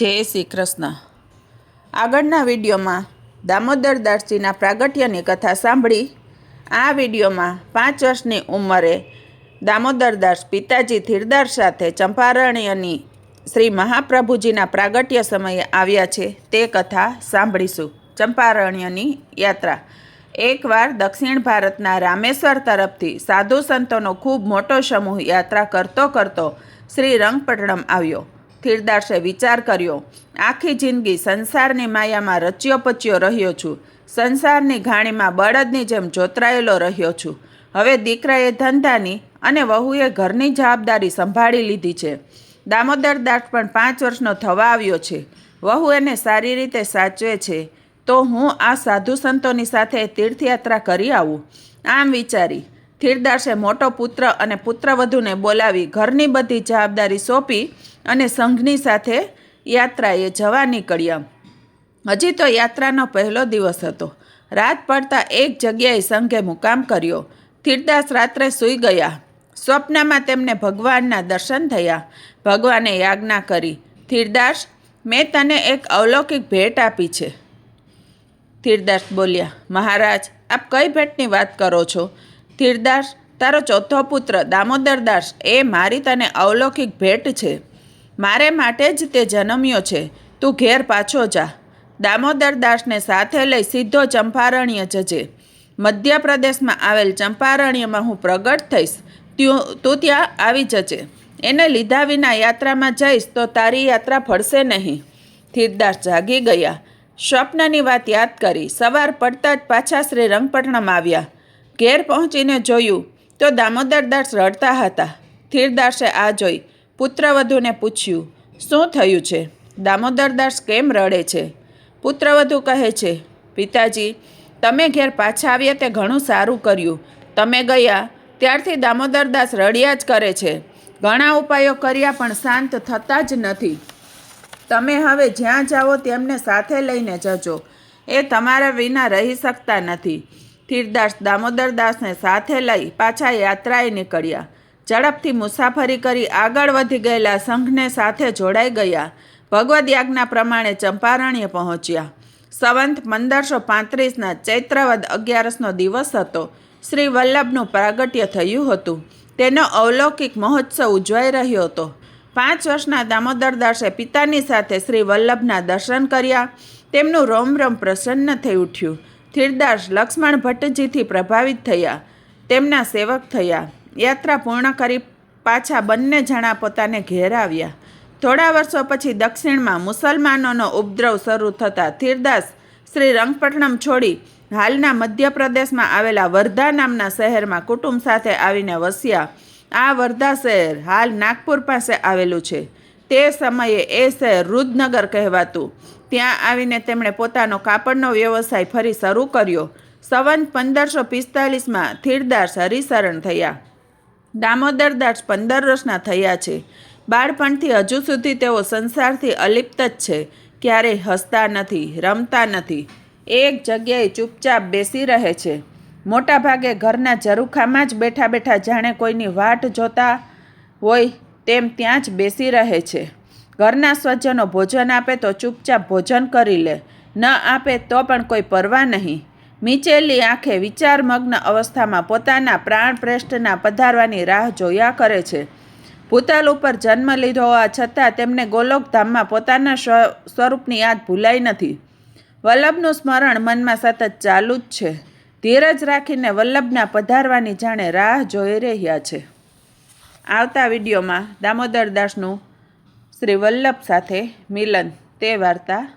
જય શ્રી કૃષ્ણ. આગળના વિડીયોમાં દામોદર દાસજીના પ્રાગટ્યની કથા સાંભળી આ વિડીયોમાં પાંચ વર્ષની ઉંમરે દામોદર દાસ પિતાજી ધીરદાર સાથે ચંપારણ્યની શ્રી મહાપ્રભુજીના પ્રાગટ્ય સમયે આવ્યા છે તે કથા સાંભળીશું. ચંપારણ્યની યાત્રા. એકવાર દક્ષિણ ભારતના રામેશ્વર તરફથી સાધુ સંતોનો ખૂબ મોટો સમૂહ યાત્રા કરતો કરતો શ્રી રંગપટણમ આવ્યો. થીરદાસે વિચાર કર્યો, આખી જિંદગી સંસારની માયામાં રચ્યો પચ્યો રહ્યો છું. સંસારની ઘાણીમાં બળદની જેમ જોતરાયેલો રહ્યો છું. હવે દીકરાએ ધંધાની અને વહુએ ઘરની જવાબદારી સંભાળી લીધી છે. દામોદર દાસ પણ પાંચ વર્ષનો થવા આવ્યો છે. વહુ એને સારી રીતે સાચવે છે. તો હું આ સાધુ સંતોની સાથે તીર્થયાત્રા કરી આવું. આમ વિચારી થીરદાસે મોટો પુત્ર અને પુત્રવધૂને બોલાવી ઘરની બધી જવાબદારી સોંપી અને સંઘની સાથે યાત્રાએ જવા નીકળ્યા. હજી તો યાત્રાનો પહેલો દિવસ હતો. રાત પડતા એક જગ્યાએ સંઘે મુકામ કર્યો. થીરદાસ રાત્રે સૂઈ ગયા. સ્વપ્નમાં તેમને ભગવાનના દર્શન થયા. ભગવાને યાજ્ઞા કરી, થીરદાસ, મેં તને એક અવલૌકિક ભેટ આપી છે. થીરદાસ બોલ્યા, મહારાજ, આપ કઈ ભેટની વાત કરો છો? થીરદાસ તારો ચોથો પુત્ર દામોદરદાસ એ મારી તને અવલૌકિક ભેટ છે. મારે માટે જ તે જન્મ્યો છે. તું ઘેર પાછો જા. દામોદરદાસને સાથે લઈ સીધો ચંપારણ્ય જજે. મધ્યપ્રદેશમાં આવેલ ચંપારણ્યમાં હું પ્રગટ થઈશ. તું ત્યાં આવી જજે. એને લીધા વિના યાત્રામાં જઈશ તો તારી યાત્રા ફળશે નહીં. ધીરદાસ જાગી ગયા. સ્વપ્નની વાત યાદ કરી. સવાર પડતા જ પાછા શ્રી રંગપટણમ આવ્યા. ઘેર પહોંચીને જોયું તો દામોદરદાસ રડતા હતા. થીરદાસે આ જોઈ પુત્રવધુને પૂછ્યું, શું થયું છે? દામોદરદાસ કેમ રડે છે? પુત્રવધુ કહે છે, પિતાજી, તમે ઘેર પાછા આવ્યા તે ઘણું સારું કર્યું. તમે ગયા ત્યારથી દામોદરદાસ રડ્યા જ કરે છે. ઘણા ઉપાયો કર્યા પણ શાંત થતા જ નથી. તમે હવે જ્યાં જાઓ તેમને સાથે લઈને જજો. એ તમારા વિના રહી શકતા નથી. થીરદાસ દામોદરદાસને સાથે લઈ પાછા યાત્રાએ નીકળ્યા. ઝડપથી મુસાફરી કરી આગળ વધી ગયેલા સંઘને સાથે જોડાઈ ગયા. ભગવદ યાજ્ઞા પ્રમાણે ચંપારણ્ય પહોંચ્યા. સંવંત પંદરસો પાંત્રીસના ચૈત્રવદ અગિયારસનો દિવસ હતો. શ્રી વલ્લભનું પ્રાગટ્ય થયું હતું. તેનો અવલૌકિક મહોત્સવ ઉજવાઈ રહ્યો હતો. પાંચ વર્ષના દામોદરદાસે પિતાની સાથે શ્રી વલ્લભના દર્શન કર્યા. તેમનું રોમ રોમ પ્રસન્ન થઈ ઉઠ્યું. થીરદાસ લક્ષ્મણ ભટ્ટજીથી પ્રભાવિત થયા. તેમના સેવક થયા. યાત્રા પૂર્ણ કરી પાછા બંને જણા પોતાને ઘેર આવ્યા. થોડા વર્ષો પછી દક્ષિણમાં મુસલમાનોનો ઉપદ્રવ શરૂ થતાં થીરદાસ શ્રી રંગપટણમ છોડી હાલના મધ્યપ્રદેશમાં આવેલા વર્ધા નામના શહેરમાં કુટુંબ સાથે આવીને વસ્યા. આ વર્ધા શહેર હાલ નાગપુર પાસે આવેલું છે. તે સમયે એ શહેર રુદનગર કહેવાતું. ત્યાં આવીને તેમણે પોતાનો કાપડનો વ્યવસાય ફરી શરૂ કર્યો. સંવંત પંદરસો પિસ્તાલીસમાં થીરદાસ હરિશરણ થયા. દામોદરદાસ પંદર વર્ષના થયા છે. બાળપણથી હજુ સુધી તેઓ સંસારથી અલિપ્ત જ છે. ક્યારેય હસતા નથી, રમતા નથી. એક જગ્યાએ ચૂપચાપ બેસી રહે છે. મોટાભાગે ઘરના ઝરૂખામાં જ બેઠા બેઠા જાણે કોઈની વાટ જોતા હોય તેમ ત્યાં જ બેસી રહે છે. ઘરના સ્વજનો ભોજન આપે તો ચૂપચાપ ભોજન કરી લે. ન આપે તો પણ કોઈ પરવા નહીં. મીચેલી આંખે વિચારમગ્ન અવસ્થામાં પોતાના પ્રાણપ્રેષ્ઠના પધારવાની રાહ જોયા કરે છે. ભૂતલ ઉપર જન્મ લીધો હોવા છતાં તેમને ગોલોકધામમાં પોતાના સ્વરૂપની યાદ ભૂલાઈ નથી. વલ્લભનું સ્મરણ મનમાં સતત ચાલુ જ છે. ધીરજ રાખીને વલ્લભના પધારવાની જાણે રાહ જોઈ રહ્યા છે. આવતા વિડીયોમાં દામોદર દાસનું શ્રી વલ્લભ સાથે મિલન તે વાર્તા